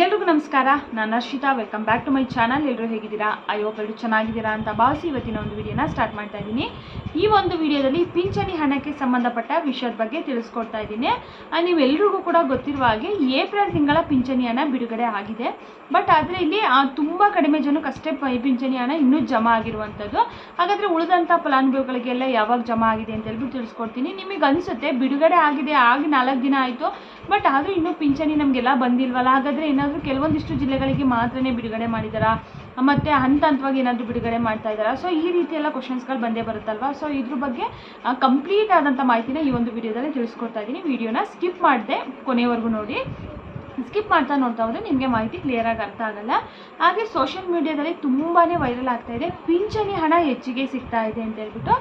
ಎಲ್ರಿಗೂ ನಮಸ್ಕಾರ. ನಾನು Harshita welcome back to my channel ಎಲ್ಲರೂ ಹೇಗಿದ್ದೀರಾ? ಐ ಹೋಪ್ ಎಲ್ಲರೂ ಚೆನ್ನಾಗಿದ್ದೀರಾ ಅಂತ ಭಾವಿಸಿ ಇವತ್ತಿನ ಒಂದು ವಿಡಿಯೋನ ಸ್ಟಾರ್ಟ್ ಮಾಡ್ತಾ ಇದ್ದೀನಿ. ಈ ಒಂದು ವಿಡಿಯೋದಲ್ಲಿ ಪಿಂಚಣಿ ಹಣಕ್ಕೆ ಸಂಬಂಧಪಟ್ಟ ವಿಷಯದ ಬಗ್ಗೆ ತಿಳಿಸ್ಕೊಡ್ತಾ ಇದ್ದೀನಿ. ನೀವೆಲ್ರಿಗೂ ಕೂಡ ಗೊತ್ತಿರುವ ಹಾಗೆ ಏಪ್ರಿಲ್ ತಿಂಗಳ ಪಿಂಚಣಿ ಹಣ ಬಿಡುಗಡೆ ಆಗಿದೆ. ಬಟ್ ಆದರೆ ಇಲ್ಲಿ ತುಂಬ ಕಡಿಮೆ ಜನಕ್ಕೆ ಅಷ್ಟೇ ಪಿಂಚಣಿ ಹಣ ಇನ್ನೂ ಜಮಾ ಆಗಿರುವಂಥದ್ದು. ಹಾಗಾದರೆ ಉಳಿದಂಥ ಫಲಾನುಭವಿಗಳಿಗೆಲ್ಲ ಯಾವಾಗ ಜಮಾ ಆಗಿದೆ ಅಂತ ಹೇಳ್ಬಿಟ್ಟು ತಿಳಿಸ್ಕೊಡ್ತೀನಿ. ನಿಮಗೆ ಅನಿಸುತ್ತೆ ಬಿಡುಗಡೆ ಆಗಿದೆ, ಆಗಿ ನಾಲ್ಕು ದಿನ ಆಯಿತು. ಬಟ್ ಆದರೂ ಇನ್ನೂ ಪಿಂಚಣಿ ನಮಗೆಲ್ಲ ಬಂದಿಲ್ವಲ್ಲ? ಹಾಗಾದರೆ ಏನಾದರೂ ಕೆಲವೊಂದಿಷ್ಟು ಜಿಲ್ಲೆಗಳಿಗೆ ಮಾತ್ರನೇ ಬಿಡುಗಡೆ ಮಾಡಿದಾರಾ? ಮತ್ತು ಹಂತ ಹಂತವಾಗಿ ಏನಾದರೂ ಬಿಡುಗಡೆ ಮಾಡ್ತಾ ಇದ್ದಾರಾ ಸೊ ಈ ರೀತಿ ಎಲ್ಲ ಕ್ವಶನ್ಸ್ಗಳು ಬಂದೇ ಬರುತ್ತಲ್ವಾ? ಸೊ ಇದ್ರ ಬಗ್ಗೆ ಕಂಪ್ಲೀಟ್ ಆದಂಥ ಮಾಹಿತಿನ ಈ ಒಂದು ವಿಡಿಯೋದಲ್ಲಿ ತಿಳಿಸ್ಕೊಡ್ತಾ ಇದ್ದೀನಿ. ವಿಡಿಯೋನ ಸ್ಕಿಪ್ ಮಾಡಿದೆ ಕೊನೆವರೆಗೂ ನೋಡಿ. ಸ್ಕಿಪ್ ಮಾಡ್ತಾ ನೋಡ್ತಾ ಹೋದರೆ ನಿಮಗೆ ಮಾಹಿತಿ ಕ್ಲಿಯರಾಗಿ ಅರ್ಥ ಆಗಲ್ಲ. ಹಾಗೆ ಸೋಷಿಯಲ್ ಮೀಡಿಯಾದಲ್ಲಿ ತುಂಬಾ ವೈರಲ್ ಆಗ್ತಾ ಇದೆ. ಪಿಂಚಣಿ ಹಣ ಹೆಚ್ಚಿಗೆ ಸಿಗ್ತಾ ಇದೆ ಅಂತ ಹೇಳ್ಬಿಟ್ಟು.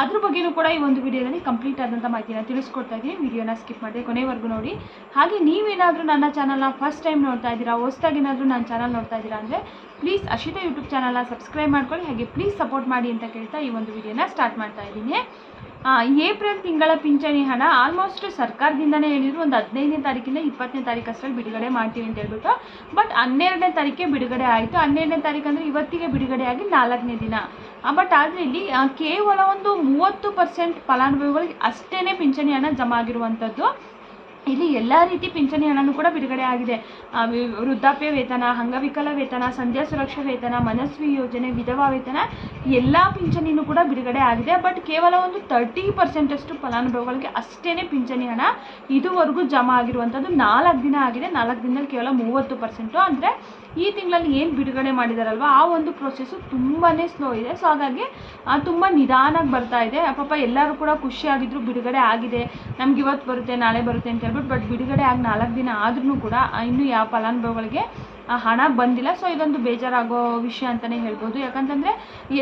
ಅದ್ರ ಬಗ್ಗೆನೂ ಕೂಡ ಈ ಒಂದು ವಿಡಿಯೋದಲ್ಲಿ ಕಂಪ್ಲೀಟ್ ಆದಂಥ ಮಾಹಿತಿನ ತಿಳಿಸ್ಕೊಡ್ತಾ ಇದ್ದೀನಿ. ವಿಡಿಯೋನ ಸ್ಕಿಪ್ ಮಾಡಿದೆ ಕೊನೆವರೆಗೂ ನೋಡಿ. ಹಾಗೆ ನೀವೇನಾದರೂ ನನ್ನ ಚಾನಲ್ನ ಫಸ್ಟ್ ಟೈಮ್ ನೋಡ್ತಾ ಇದ್ದೀರಾ, ಹೊಸ್ದಾಗಿ ಏನಾದರೂ ನನ್ನ ಚಾನಲ್ ನೋಡ್ತಾ ಇದ್ದೀರಾ ಅಂದರೆ ಪ್ಲೀಸ್ ಅಶಿತಾ ಯೂಟ್ಯೂಬ್ ಚಾನಲ್ನ ಸಬ್ಸ್ಕ್ರೈಬ್ ಮಾಡ್ಕೊಳ್ಳಿ. ಹಾಗೆ ಪ್ಲೀಸ್ ಸಪೋರ್ಟ್ ಮಾಡಿ ಅಂತ ಕೇಳ್ತಾ ಈ ಒಂದು ವಿಡಿಯೋನ ಸ್ಟಾರ್ಟ್ ಮಾಡ್ತಾ ಇದ್ದೀನಿ. ಏಪ್ರಿಲ್ ತಿಂಗಳ ಪಿಂಚಣಿ ಹಣ ಆಲ್ಮೋಸ್ಟ್ ಸರ್ಕಾರದಿಂದನೇ ಹೇಳಿದ್ರು ಒಂದು ಹದಿನೈದನೇ ತಾರೀಕಿಂದ ಇಪ್ಪತ್ತನೇ ತಾರೀಕು ಅಷ್ಟರಲ್ಲಿ ಬಿಡುಗಡೆ ಮಾಡ್ತೀವಿ ಅಂತ ಹೇಳ್ಬಿಟ್ಟು ಬಟ್ ಹನ್ನೆರಡನೇ ತಾರೀಕೆ ಬಿಡುಗಡೆ ಆಯಿತು. ಹನ್ನೆರಡನೇ ತಾರೀಕು ಅಂದರೆ ಇವತ್ತಿಗೆ ಬಿಡುಗಡೆ ಆಗಿ ನಾಲ್ಕನೇ ದಿನ. ಬಟ್ ಆದರೆ ಇಲ್ಲಿ ಕೇವಲ ಒಂದು ಮೂವತ್ತು ಪರ್ಸೆಂಟ್ ಫಲಾನುಭವಿಗಳಿಗೆ ಅಷ್ಟೇ ಪಿಂಚಣಿ ಹಣ ಜಮಾ ಆಗಿರುವಂಥದ್ದು ಇಲ್ಲಿ ಎಲ್ಲ ರೀತಿ ಪಿಂಚಣಿ ಹಣನೂ ಕೂಡ ಬಿಡುಗಡೆ ಆಗಿದೆ. ವೃದ್ಧಾಪ್ಯ ವೇತನ, ಅಂಗವಿಕಲ ವೇತನ, ಸಂಧ್ಯಾ ಸುರಕ್ಷಾ ವೇತನ, ಮನಸ್ವಿ ಯೋಜನೆ, ವಿಧವಾ ವೇತನ ಎಲ್ಲ ಪಿಂಚಣಿನೂ ಕೂಡ ಬಿಡುಗಡೆ ಆಗಿದೆ. ಬಟ್ ಕೇವಲ ಒಂದು ತರ್ಟಿ ಪರ್ಸೆಂಟಷ್ಟು ಫಲಾನುಭವಿಗಳಿಗೆ ಅಷ್ಟೇ ಪಿಂಚಣಿ ಹಣ ಇದುವರೆಗೂ ಜಮಾ ಆಗಿರುವಂಥದ್ದು ನಾಲ್ಕು ದಿನ ಆಗಿದೆ. ನಾಲ್ಕು ದಿನದಲ್ಲಿ ಕೇವಲ ಮೂವತ್ತು ಪರ್ಸೆಂಟು. ಅಂದರೆ ಈ ತಿಂಗಳಲ್ಲಿ ಏನು ಬಿಡುಗಡೆ ಮಾಡಿದಾರಲ್ವ, ಆ ಒಂದು ಪ್ರೊಸೆಸ್ಸು ತುಂಬಾ ಸ್ಲೋ ಇದೆ. ಸೊ ಹಾಗಾಗಿ ತುಂಬ ನಿಧಾನಾಗಿ ಬರ್ತಾ ಇದೆ. ಪಾಪ ಎಲ್ಲರೂ ಕೂಡ ಖುಷಿಯಾಗಿದ್ರು ಬಿಡುಗಡೆ ಆಗಿದೆ. ನಮ್ಗೆ ಇವತ್ತು ಬರುತ್ತೆ, ನಾಳೆ ಬರುತ್ತೆ ಅಂತ ಹೇಳ್ಬಿಟ್ಟು ಬಟ್ ಬಿಡುಗಡೆ ಆಗಿ ನಾಲ್ಕು ದಿನ ಆದ್ರೂ ಕೂಡ ಇನ್ನೂ ಯಾವ ಫಲಾನುಭವಿಗಳಿಗೆ ಹಣ ಬಂದಿಲ್ಲ. ಸೊ ಇದೊಂದು ಬೇಜಾರಾಗೋ ವಿಷಯ ಅಂತಲೇ ಹೇಳ್ಬೋದು. ಯಾಕಂತಂದರೆ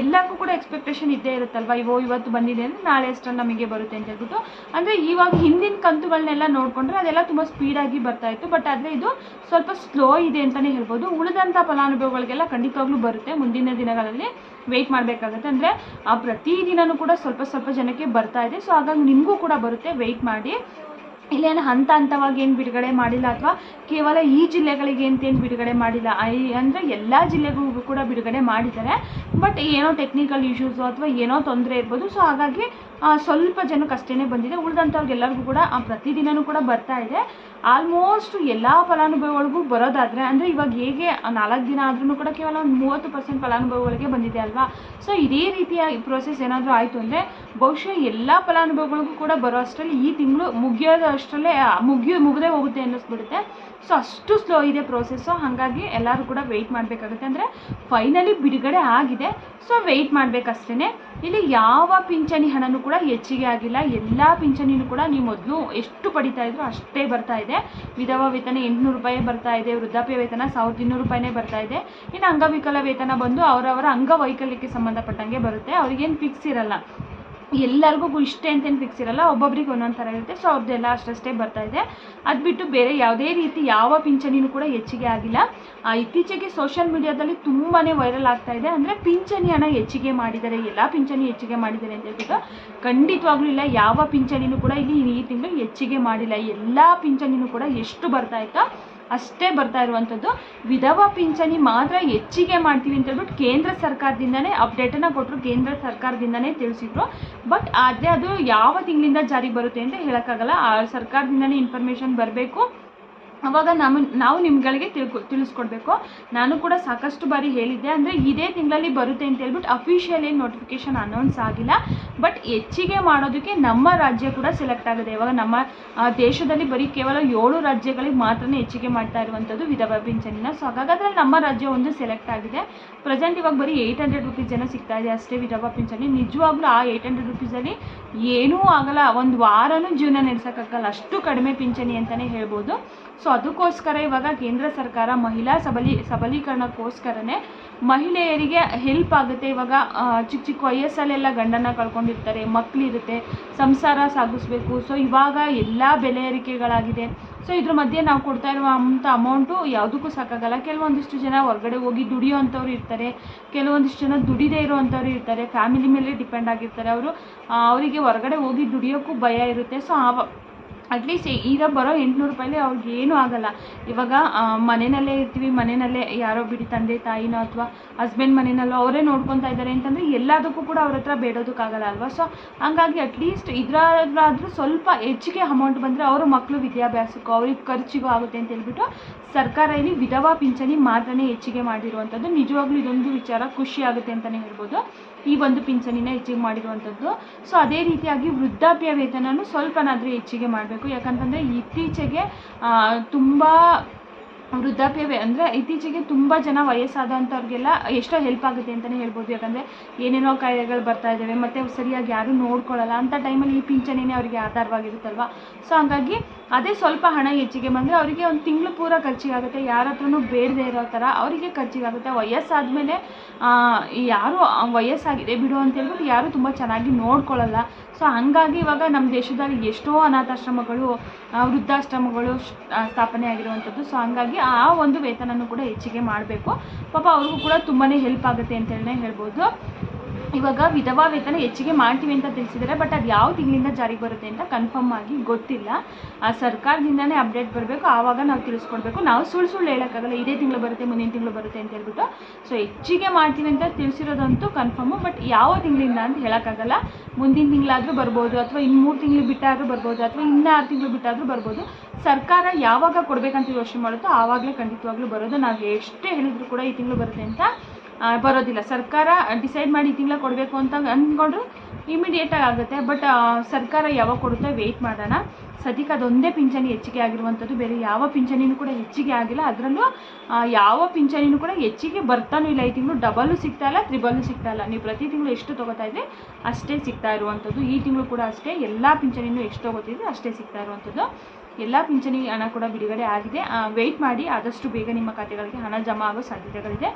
ಎಲ್ಲಕ್ಕೂ ಕೂಡ ಎಕ್ಸ್ಪೆಕ್ಟೇಷನ್ ಇದ್ದೇ ಇರುತ್ತಲ್ವ? ಇವೋ ಇವತ್ತು ಬಂದಿದೆ ಅಂದರೆ ನಾಳೆ ಅಷ್ಟರಲ್ಲಿ ನಮಗೆ ಬರುತ್ತೆ ಅಂತ ಹೇಳ್ಬಿಟ್ಟು. ಅಂದರೆ ಇವಾಗ ಹಿಂದಿನ ಕಂತುಗಳನ್ನೆಲ್ಲ ನೋಡಿಕೊಂಡ್ರೆ ಅದೆಲ್ಲ ತುಂಬ ಸ್ಪೀಡಾಗಿ ಬರ್ತಾ ಇತ್ತು. ಬಟ್ ಆದರೆ ಇದು ಸ್ವಲ್ಪ ಸ್ಲೋ ಇದೆ ಅಂತಲೇ ಹೇಳ್ಬೋದು. ಉಳಿದಂಥ ಫಲಾನುಭವಿಗಳಿಗೆಲ್ಲ ಖಂಡಿತವಾಗ್ಲೂ ಬರುತ್ತೆ. ಮುಂದಿನ ದಿನಗಳಲ್ಲಿ ವೆಯ್ಟ್ ಮಾಡಬೇಕಾಗುತ್ತೆ. ಅಂದರೆ ಆ ಪ್ರತಿದಿನವೂ ಕೂಡ ಸ್ವಲ್ಪ ಸ್ವಲ್ಪ ಜನಕ್ಕೆ ಬರ್ತಾ ಇದೆ. ಸೊ ಹಾಗಾಗಿ ನಿಮಗೂ ಕೂಡ ಬರುತ್ತೆ. ವೆಯ್ಟ್ ಮಾಡಿ. ಇಲ್ಲೇನು ಹಂತ ಹಂತವಾಗಿ ಏನು ಬಿಡುಗಡೆ ಮಾಡಿಲ್ಲ ಅಥವಾ ಕೇವಲ ಈ ಜಿಲ್ಲೆಗಳಿಗೆ ಅಂತೇನು ಬಿಡುಗಡೆ ಮಾಡಿಲ್ಲ. ಐ ಅಂದರೆ ಎಲ್ಲ ಜಿಲ್ಲೆಗಳಿಗೂ ಕೂಡ ಬಿಡುಗಡೆ ಮಾಡಿದ್ದಾರೆ. ಬಟ್ ಏನೋ ಟೆಕ್ನಿಕಲ್ ಇಶ್ಯೂಸು ಅಥವಾ ಏನೋ ತೊಂದರೆ ಇರ್ಬೋದು. ಸೊ ಹಾಗಾಗಿ ಸ್ವಲ್ಪ ಜನಕ್ಕೆ ಅಷ್ಟೇ ಬಂದಿದೆ. ಉಳಿದಂಥವ್ರಿಗೆಲ್ಲರಿಗೂ ಕೂಡ ಪ್ರತಿದಿನವೂ ಕೂಡ ಬರ್ತಾ ಇದೆ. ಆಲ್ಮೋಸ್ಟ್ ಎಲ್ಲ ಫಲಾನುಭವಿಗಳಿಗೂ ಬರೋದಾದರೆ, ಅಂದರೆ ಇವಾಗ ಹೇಗೆ ನಾಲ್ಕು ದಿನ ಆದ್ರೂ ಕೂಡ ಕೇವಲ ಒಂದು ಮೂವತ್ತು ಪರ್ಸೆಂಟ್ ಫಲಾನುಭವಿಗಳಿಗೆ ಬಂದಿದೆ ಅಲ್ವಾ? ಸೊ ಇದೇ ರೀತಿಯ ಪ್ರೋಸೆಸ್ ಏನಾದರೂ ಆಯಿತು ಅಂದರೆ, ಬಹುಶಃ ಎಲ್ಲ ಫಲಾನುಭವಿಗಳಿಗೂ ಕೂಡ ಬರೋ ಅಷ್ಟರಲ್ಲಿ ಈ ತಿಂಗಳು ಮುಗಿಯೋದು ಅಷ್ಟರಲ್ಲೇ ಮುಗಿಯೋ, ಮುಗದೆ ಹೋಗುತ್ತೆ ಅನ್ನಿಸ್ಬಿಡುತ್ತೆ. ಸೊ ಅಷ್ಟು ಸ್ಲೋ ಇದೆ ಪ್ರೋಸೆಸ್ಸು ಹಾಗಾಗಿ ಎಲ್ಲರೂ ಕೂಡ ವೆಯ್ಟ್ ಮಾಡಬೇಕಾಗುತ್ತೆ. ಅಂದರೆ ಫೈನಲಿ ಬಿಡುಗಡೆ ಆಗಿದೆ. ಸೊ ವೆಯ್ಟ್ ಮಾಡಬೇಕಷ್ಟೇ ಇಲ್ಲಿ ಯಾವ ಪಿಂಚಣಿ ಹಣನೂ ಕೂಡ ಹೆಚ್ಚಿಗೆ ಆಗಿಲ್ಲ. ಎಲ್ಲ ಪಿಂಚಣಿನೂ ಕೂಡ ನೀವು ಮೊದಲು ಎಷ್ಟು ಪಡಿತಾ ಇದ್ರು ಅಷ್ಟೇ ಬರ್ತಾ ಇದೆ. ವಿಧವಾ ವೇತನ ಎಂಟುನೂರು ರೂಪಾಯಿ ಬರ್ತಾ ಇದೆ, ವೃದ್ಧಾಪ್ಯ ವೇತನ ಸಾವಿರದ ಇನ್ನೂರು ರೂಪಾಯಿನೇ ಬರ್ತಾ ಇದೆ. ಇನ್ನು ಅಂಗವಿಕಲ ವೇತನ ಬಂದು ಅವರವರ ಅಂಗವೈಕಲ್ಯಕ್ಕೆ ಸಂಬಂಧಪಟ್ಟಂಗೆ ಬರುತ್ತೆ. ಅವ್ರಿಗೇನು ಫಿಕ್ಸ್ ಇರಲ್ಲ. ಎಲ್ಲರಿಗೂ ಇಷ್ಟೇ ಅಂತೇನು ಫಿಕ್ಸ್ ಇರಲ್ಲ, ಒಬ್ಬೊಬ್ರಿಗೆ ಒಂದೊಂದು ಥರ ಇರುತ್ತೆ. ಸೊ ಅವ್ರದ್ದೆಲ್ಲ ಅಷ್ಟಷ್ಟೇ ಬರ್ತಾ ಇದೆ. ಅದು ಬಿಟ್ಟು ಬೇರೆ ಯಾವುದೇ ರೀತಿ ಯಾವ ಪಿಂಚಣಿನೂ ಕೂಡ ಹೆಚ್ಚಿಗೆ ಆಗಿಲ್ಲ. ಇತ್ತೀಚೆಗೆ ಸೋಷಿಯಲ್ ಮೀಡಿಯಾದಲ್ಲಿ ತುಂಬಾ ವೈರಲ್ ಆಗ್ತಾ ಇದೆ. ಅಂದರೆ ಪಿಂಚಣಿ ಹಣ ಹೆಚ್ಚಿಗೆ ಮಾಡಿದ್ದಾರೆ ಎಲ್ಲ ಪಿಂಚಣಿ ಹೆಚ್ಚಿಗೆ ಮಾಡಿದ್ದಾರೆ ಅಂತ ಹೇಳ್ಬಿಟ್ಟು ಖಂಡಿತವಾಗ್ಲೂ ಇಲ್ಲ. ಯಾವ ಪಿಂಚಣಿನೂ ಕೂಡ ಇಲ್ಲಿ ಈ ತಿಂಗಳು ಹೆಚ್ಚಿಗೆ ಮಾಡಿಲ್ಲ. ಎಲ್ಲ ಪಿಂಚಣಿನೂ ಕೂಡ ಎಷ್ಟು ಬರ್ತಾ ಇತ್ತೋ ಅಷ್ಟೇ ಬರ್ತಾ ಇರುವಂಥದ್ದು. ವಿಧವಾ ಪಿಂಚಣಿ ಮಾತ್ರ ಹೆಚ್ಚಿಗೆ ಮಾಡ್ತೀವಿ ಅಂತ ಹೇಳ್ಬಿಟ್ಟು ಕೇಂದ್ರ ಸರ್ಕಾರದಿಂದನೇ ಅಪ್ಡೇಟನ್ನು ಕೊಟ್ಟರು ಕೇಂದ್ರ ಸರ್ಕಾರದಿಂದನೇ ತಿಳಿಸಿದ್ರು. ಬಟ್ ಆದರೆ ಅದು ಯಾವ ತಿಂಗಳಿಂದ ಜಾರಿಗೆ ಬರುತ್ತೆ ಅಂತ ಹೇಳೋಕ್ಕಾಗಲ್ಲ. ಆ ಸರ್ಕಾರದಿಂದನೇ ಇನ್ಫಾರ್ಮೇಷನ್ ಬರಬೇಕು. ಅವಾಗ ನಮ್ಮ, ನಾವು ನಿಮ್ಗಳಿಗೆ ತಿಳ್ಕೊ, ತಿಳಿಸ್ಕೊಡ್ಬೇಕು. ನಾನು ಕೂಡ ಸಾಕಷ್ಟು ಬಾರಿ ಹೇಳಿದ್ದೆ, ಅಂದರೆ ಇದೇ ತಿಂಗಳಲ್ಲಿ ಬರುತ್ತೆ ಅಂತ ಹೇಳ್ಬಿಟ್ಟು ಅಫಿಷಿಯಲ್ ಏನು ನೋಟಿಫಿಕೇಶನ್ ಅನೌನ್ಸ್ ಆಗಿಲ್ಲ. ಬಟ್ ಹೆಚ್ಚಿಗೆ ಮಾಡೋದಕ್ಕೆ ನಮ್ಮ ರಾಜ್ಯ ಕೂಡ ಸೆಲೆಕ್ಟ್ ಆಗಿದೆ. ಇವಾಗ ನಮ್ಮ ದೇಶದಲ್ಲಿ ಬರೀ ಕೇವಲ ಏಳು ರಾಜ್ಯಗಳಿಗೆ ಮಾತ್ರ ಹೆಚ್ಚಿಗೆ ಮಾಡ್ತಾ ಇರುವಂಥದ್ದು ವಿಧವಾ ಪಿಂಚಣಿನ ಸೊ ಹಾಗಾದ್ರೆ ನಮ್ಮ ರಾಜ್ಯ ಒಂದು ಸೆಲೆಕ್ಟ್ ಆಗಿದೆ. ಪ್ರೆಸೆಂಟ್ ಇವಾಗ ಬರೀ ಏಯ್ಟ್ ಹಂಡ್ರೆಡ್ ರುಪೀಸ್ ಜನ ಸಿಗ್ತಾ ಇದೆ ಅಷ್ಟೇ ವಿಧವಾ ಪಿಂಚಣಿ ನಿಜವಾಗ್ಲೂ ಆ ಏಯ್ಟ್ ಹಂಡ್ರೆಡ್ ರುಪೀಸಲ್ಲಿ ಏನೂ ಆಗಲ್ಲ. ಒಂದು ವಾರನೂ ಜೀವನ ನಡೆಸೋಕ್ಕಾಗಲ್ಲ ಅಷ್ಟು ಕಡಿಮೆ ಪಿಂಚಣಿ ಅಂತಲೇ ಹೇಳ್ಬೋದು. ಸೊ ಅದಕ್ಕೋಸ್ಕರ ಇವಾಗ ಕೇಂದ್ರ ಸರ್ಕಾರ ಮಹಿಳಾ ಸಬಲಿ, ಸಬಲೀಕರಣಕ್ಕೋಸ್ಕರನೇ ಮಹಿಳೆಯರಿಗೆ ಹೆಲ್ಪ್ ಆಗುತ್ತೆ. ಇವಾಗ ಚಿಕ್ಕ ಚಿಕ್ಕ ವಯಸ್ಸಲ್ಲೆಲ್ಲ ಗಂಡನ ಕಳ್ಕೊಂಡಿರ್ತಾರೆ. ಮಕ್ಕಳಿರುತ್ತೆ ಸಂಸಾರ ಸಾಗಿಸ್ಬೇಕು. ಸೊ ಇವಾಗ ಎಲ್ಲ ಬೆಲೆ ಏರಿಕೆಗಳಾಗಿದೆ. ಸೊ ಇದ್ರ ಮಧ್ಯೆ ನಾವು ಕೊಡ್ತಾ ಇರುವಂಥ ಅಮೌಂಟು ಯಾವುದಕ್ಕೂ ಸಾಕಾಗಲ್ಲ. ಕೆಲವೊಂದಿಷ್ಟು ಜನ ಹೊರಗಡೆ ಹೋಗಿ ದುಡಿಯೋವಂಥವ್ರು ಇರ್ತಾರೆ. ಕೆಲವೊಂದಿಷ್ಟು ಜನ ದುಡಿದೇ ಇರೋವಂಥವ್ರು ಇರ್ತಾರೆ. ಫ್ಯಾಮಿಲಿ ಮೇಲೆ ಡಿಪೆಂಡ್ ಆಗಿರ್ತಾರೆ. ಅವರು ಅವರಿಗೆ ಹೊರಗಡೆ ಹೋಗಿ ದುಡಿಯೋಕ್ಕೂ ಭಯ ಇರುತ್ತೆ. ಸೊ ಅಟ್ಲೀಸ್ಟ್ ಈಗ ಬರೋ ಎಂಟುನೂರು ರೂಪಾಯಲ್ಲಿ ಅವ್ರಿಗೆ ಏನೂ ಆಗಲ್ಲ. ಇವಾಗ ಮನೆಯಲ್ಲೇ ಇರ್ತೀವಿ ಮನೆಯಲ್ಲೇ ಯಾರೋ ಬಿಡಿ ತಂದೆ, ತಾಯಿನೋ ಅಥವಾ ಹಸ್ಬೆಂಡ್ ಮನೆಯಲ್ಲೋ ಅವರೇ ನೋಡ್ಕೊತಾ ಇದ್ದಾರೆ ಅಂತಂದರೆ ಎಲ್ಲದಕ್ಕೂ ಕೂಡ ಅವ್ರ ಹತ್ರ ಬೇಡೋದಕ್ಕಾಗಲ್ಲ ಅಲ್ವಾ? ಸೊ ಹಂಗಾಗಿ ಅಟ್ಲೀಸ್ಟ್ ಇದ್ರಾದ್ರೂ ಸ್ವಲ್ಪ ಹೆಚ್ಚಿಗೆ ಅಮೌಂಟ್ ಬಂದರೆ ಅವರ ಮಕ್ಕಳು ವಿದ್ಯಾಭ್ಯಾಸಕ್ಕೂ, ಅವ್ರಿಗೆ ಖರ್ಚಿಗೂ ಆಗುತ್ತೆ ಅಂತ ಹೇಳ್ಬಿಟ್ಟು ಸರ್ಕಾರ ಇಲ್ಲಿ ವಿಧವಾ ಪಿಂಚಣಿ ಮಾತ್ರನೇ ಹೆಚ್ಚಿಗೆ ಮಾಡಿರುವಂಥದ್ದು. ನಿಜವಾಗ್ಲೂ ಇದೊಂದು ವಿಚಾರ ಖುಷಿ ಆಗುತ್ತೆ ಅಂತಲೇ ಹೇಳ್ಬೋದು. ಈ ಒಂದು ಪಿಂಚಣಿನ ಹೆಚ್ಚಿಗೆ ಮಾಡಿರುವಂಥದ್ದು. ಸೊ ಅದೇ ರೀತಿಯಾಗಿ ವೃದ್ಧಾಪ್ಯ ವೇತನನೂ ಸ್ವಲ್ಪನಾದರೂ ಹೆಚ್ಚಿಗೆ ಮಾಡಬೇಕು. ಯಾಕಂತಂದರೆ ಇತ್ತೀಚೆಗೆ ತುಂಬ ವೃದ್ಧಾಪ್ಯವೇ, ಅಂದರೆ ಇತ್ತೀಚೆಗೆ ತುಂಬ ಜನ ವಯಸ್ಸಾದಂಥವ್ರಿಗೆಲ್ಲ ಎಷ್ಟೋ ಹೆಲ್ಪ್ ಆಗುತ್ತೆ ಅಂತಲೇ ಹೇಳ್ಬೋದು. ಯಾಕಂದರೆ ಏನೇನೋ ಕಾಯಿಲೆಗಳು ಬರ್ತಾ ಇದ್ದಾವೆ, ಮತ್ತು ಸರಿಯಾಗಿ ಯಾರೂ ನೋಡ್ಕೊಳ್ಳಲ್ಲ. ಅಂಥ ಟೈಮಲ್ಲಿ ಈ ಪಿಂಚಣಿನೇ ಅವರಿಗೆ ಆಧಾರವಾಗಿರುತ್ತಲ್ವ? ಸೊ ಹಂಗಾಗಿ ಅದೇ ಸ್ವಲ್ಪ ಹಣ ಹೆಚ್ಚಿಗೆ ಬಂದರೆ ಅವರಿಗೆ ಒಂದು ತಿಂಗಳು ಪೂರ ಖರ್ಚಿಗಾಗುತ್ತೆ. ಯಾರ ಹತ್ರನೂ ಬೇಡದೇ ಇರೋ ಥರ ಅವರಿಗೆ ಖರ್ಚಿಗಾಗುತ್ತೆ. ವಯಸ್ಸಾದಮೇಲೆ ಯಾರು, ವಯಸ್ಸಾಗಿದೆ ಬಿಡು ಅಂತ ಹೇಳ್ಬಿಟ್ಟು ಯಾರು ತುಂಬ ಚೆನ್ನಾಗಿ ನೋಡ್ಕೊಳ್ಳಲ್ಲ. ಸೊ ಹಂಗಾಗಿ ಇವಾಗ ನಮ್ಮ ದೇಶದಲ್ಲಿ ಎಷ್ಟೋ ಅನಾಥಾಶ್ರಮಗಳು ವೃದ್ಧಾಶ್ರಮಗಳು ಸ್ಥಾಪನೆ ಆಗಿರುವಂಥದ್ದು. ಸೊ ಹಂಗಾಗಿ ಆ ಒಂದು ವೇತನನೂ ಕೂಡ ಹೆಚ್ಚಿಗೆ ಮಾಡಬೇಕು. ಪಾಪ ಅವ್ರಿಗೂ ಕೂಡ ತುಂಬಾ ಹೆಲ್ಪ್ ಆಗುತ್ತೆ ಅಂತಲೇ ಹೇಳ್ಬೋದು. ಇವಾಗ ವಿಧವಾ ವೇತನ ಹೆಚ್ಚಿಗೆ ಮಾಡ್ತೀವಿ ಅಂತ ತಿಳಿಸಿದ್ದಾರೆ ಬಟ್ ಅದು ಯಾವ ತಿಂಗಳಿಂದ ಜಾರಿಗೆ ಬರುತ್ತೆ ಅಂತ ಕನ್ಫರ್ಮ್ ಆಗಿ ಗೊತ್ತಿಲ್ಲ. ಆ ಸರ್ಕಾರದಿಂದನೇ ಅಪ್ಡೇಟ್ ಬರಬೇಕು, ಆವಾಗ ನಾವು ತಿಳಿಸ್ಕೊಡ್ಬೇಕು. ನಾವು ಸುಳ್ಳು ಸುಳ್ಳು ಹೇಳೋಕ್ಕಾಗಲ್ಲ, ಇದೇ ತಿಂಗಳು ಬರುತ್ತೆ, ಮುಂದಿನ ತಿಂಗಳು ಬರುತ್ತೆ ಅಂತ ಹೇಳ್ಬಿಟ್ಟು. ಸೊ ಹೆಚ್ಚಿಗೆ ಮಾಡ್ತೀವಿ ಅಂತ ತಿಳಿಸಿರೋದಂತೂ ಕನ್ಫರ್ಮು ಬಟ್ ಯಾವ ತಿಂಗಳಿಂದ ಅಂತ ಹೇಳೋಕ್ಕಾಗಲ್ಲ. ಮುಂದಿನ ತಿಂಗಳಾದರೂ ಬರ್ಬೋದು, ಅಥವಾ ಇನ್ನು ಮೂರು ತಿಂಗಳು ಬಿಟ್ಟಾದರೂ ಬರ್ಬೋದು, ಅಥವಾ ಇನ್ನು ಆರು ತಿಂಗಳು ಬಿಟ್ಟಾದರೂ ಬರ್ಬೋದು. ಸರ್ಕಾರ ಯಾವಾಗ ಕೊಡಬೇಕಂತ ಯೋಚನೆ ಮಾಡುತ್ತೋ, ಆವಾಗಲೇ ಖಂಡಿತವಾಗ್ಲೂ ಬರೋದು. ನಾವು ಎಷ್ಟೇ ಹೇಳಿದ್ರು ಕೂಡ ಈ ತಿಂಗಳು ಬರುತ್ತೆ ಅಂತ ಬರೋದಿಲ್ಲ. ಸರ್ಕಾರ ಡಿಸೈಡ್ ಮಾಡಿ ಈ ತಿಂಗಳ ಕೊಡಬೇಕು ಅಂತ ಅಂದ್ಕೊಂಡ್ರು ಇಮಿಡಿಯೇಟಾಗಿ ಆಗುತ್ತೆ. ಬಟ್ ಸರ್ಕಾರ ಯಾವಾಗ ಕೊಡುತ್ತೆ ವೆಯ್ಟ್ ಮಾಡೋಣ. ಸದ್ಯಕ್ಕೆ ಅದೊಂದೇ ಪಿಂಚಣಿ ಹೆಚ್ಚಿಗೆ ಆಗಿರುವಂಥದ್ದು. ಬೇರೆ ಯಾವ ಪಿಂಚಣಿನೂ ಕೂಡ ಹೆಚ್ಚಿಗೆ ಆಗಿಲ್ಲ. ಅದರಲ್ಲೂ ಯಾವ ಪಿಂಚಣಿನೂ ಕೂಡ ಹೆಚ್ಚಿಗೆ ಬರ್ತಾನೂ ಇಲ್ಲ. ಈ ತಿಂಗಳು ಡಬಲ್ಲು ಸಿಗ್ತಾ ಇಲ್ಲ ತ್ರಿಬಲ್ಲು ಸಿಗ್ತಾ ಇಲ್ಲ. ನೀವು ಪ್ರತಿ ತಿಂಗಳು ಎಷ್ಟು ತೊಗೋತಾ ಇದ್ರೆ, ಅಷ್ಟೇ ಸಿಗ್ತಾ ಇರುವಂಥದ್ದು. ಈ ತಿಂಗಳು ಕೂಡ ಅಷ್ಟೇ. ಎಲ್ಲ ಪಿಂಚಣಿನೂ ಎಷ್ಟು ತೊಗೋತಿದ್ರೆ, ಅಷ್ಟೇ ಸಿಗ್ತಾ ಇರುವಂಥದ್ದು. ಎಲ್ಲ ಪಿಂಚಣಿ ಹಣ ಕೂಡ ಬಿಡುಗಡೆ ಆಗಿದೆ. ವೆಯ್ಟ್ ಮಾಡಿ, ಆದಷ್ಟು ಬೇಗ ನಿಮ್ಮ ಖಾತೆಗಳಿಗೆ ಹಣ ಜಮಾ ಆಗೋ ಸಾಧ್ಯತೆಗಳಿದೆ.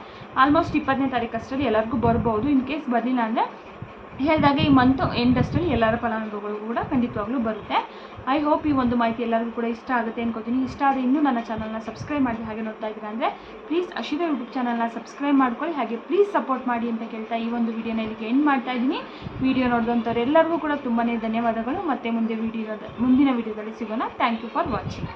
ಆಲ್ಮೋಸ್ಟ್ ಇಪ್ಪತ್ತನೇ ತಾರೀಕು ಅಷ್ಟರಲ್ಲಿ ಎಲ್ಲರಿಗೂ ಬರ್ಬೋದು. ಇನ್ ಕೇಸ್ ಬರಲಿಲ್ಲ ಅಂದರೆ ಹೇಳಿದಾಗೆ ಈ ಮಂತ್ ಎಂಡಸ್ಟಲ್ಲಿ ಎಲ್ಲರ ಫಲಾನುಭವಿಗಳು ಕೂಡ ಖಂಡಿತವಾಗ್ಲೂ ಬರುತ್ತೆ. ಐ ಹೋಪ್ ಈ ಒಂದು ಮಾಹಿತಿ ಎಲ್ಲರಿಗೂ ಕೂಡ ಇಷ್ಟ ಆಗುತ್ತೆ ಅನ್ಕೋತೀನಿ. ಇಷ್ಟ ಆದರೆ ಇನ್ನೂ ನನ್ನ ಚಾನಲ್ನ ಸಬ್ಸ್ಕ್ರೈಬ್ ಮಾಡಿ ಹಾಗೆ ನೋಡ್ತಾ ಇದ್ದೀರಾ ಅಂದರೆ ಪ್ಲೀಸ್ ಅಶಿದ ಯೂಟ್ಯೂಬ್ ಚಾನಲ್ನ ಸಬ್ಸ್ಕ್ರೈಬ್ ಮಾಡ್ಕೊಳ್ಳಿ, ಹಾಗೆ ಪ್ಲೀಸ್ ಸಪೋರ್ಟ್ ಮಾಡಿ ಅಂತ ಕೇಳ್ತಾ ಈ ಒಂದು ವಿಡಿಯೋನ ಇಲ್ಲಿಗೆ ಎಂಡ್ ಮಾಡ್ತಾ ಇದ್ದೀನಿ. ವಿಡಿಯೋ ನೋಡಿದಂಥವ್ರು ಎಲ್ಲರಿಗೂ ಕೂಡ ತುಂಬಾ ಧನ್ಯವಾದಗಳು. ಮತ್ತೆ ಮುಂದೆ ವಿಡಿಯೋದ ಮುಂದಿನ ವಿಡಿಯೋದಲ್ಲಿ ಸಿಗೋಣ. Thank you for watching